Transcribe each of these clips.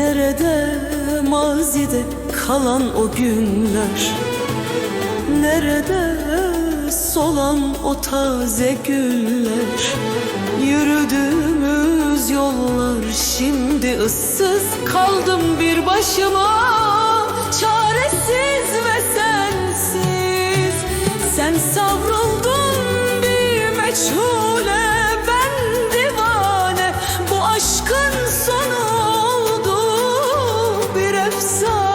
Nerede mazide kalan o günler? Nerede solan o taze güller? Yürüdüğümüz yollar şimdi ıssız. Kaldım bir başıma çaresiz efsane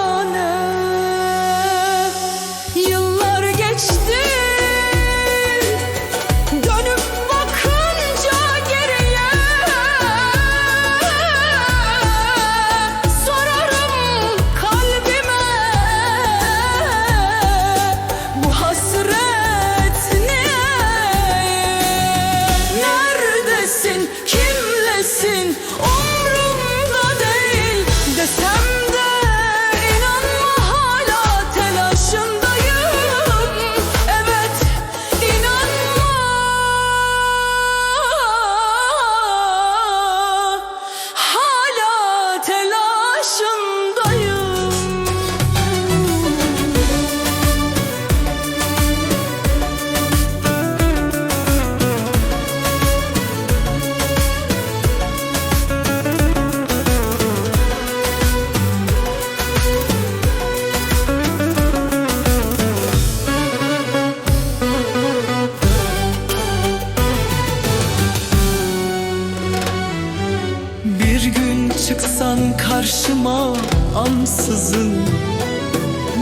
çıksan karşıma ansızın.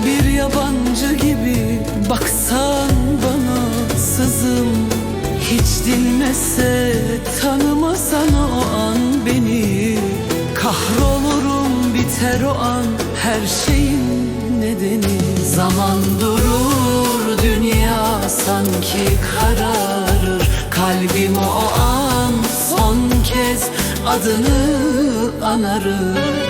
Bir yabancı gibi baksan bana sızım Hiç dinmese tanımasan o an beni. Kahrolurum biter o an her şeyin nedeni. Zaman durur dünya sanki kararır. Kalbim o an son kez adını anarım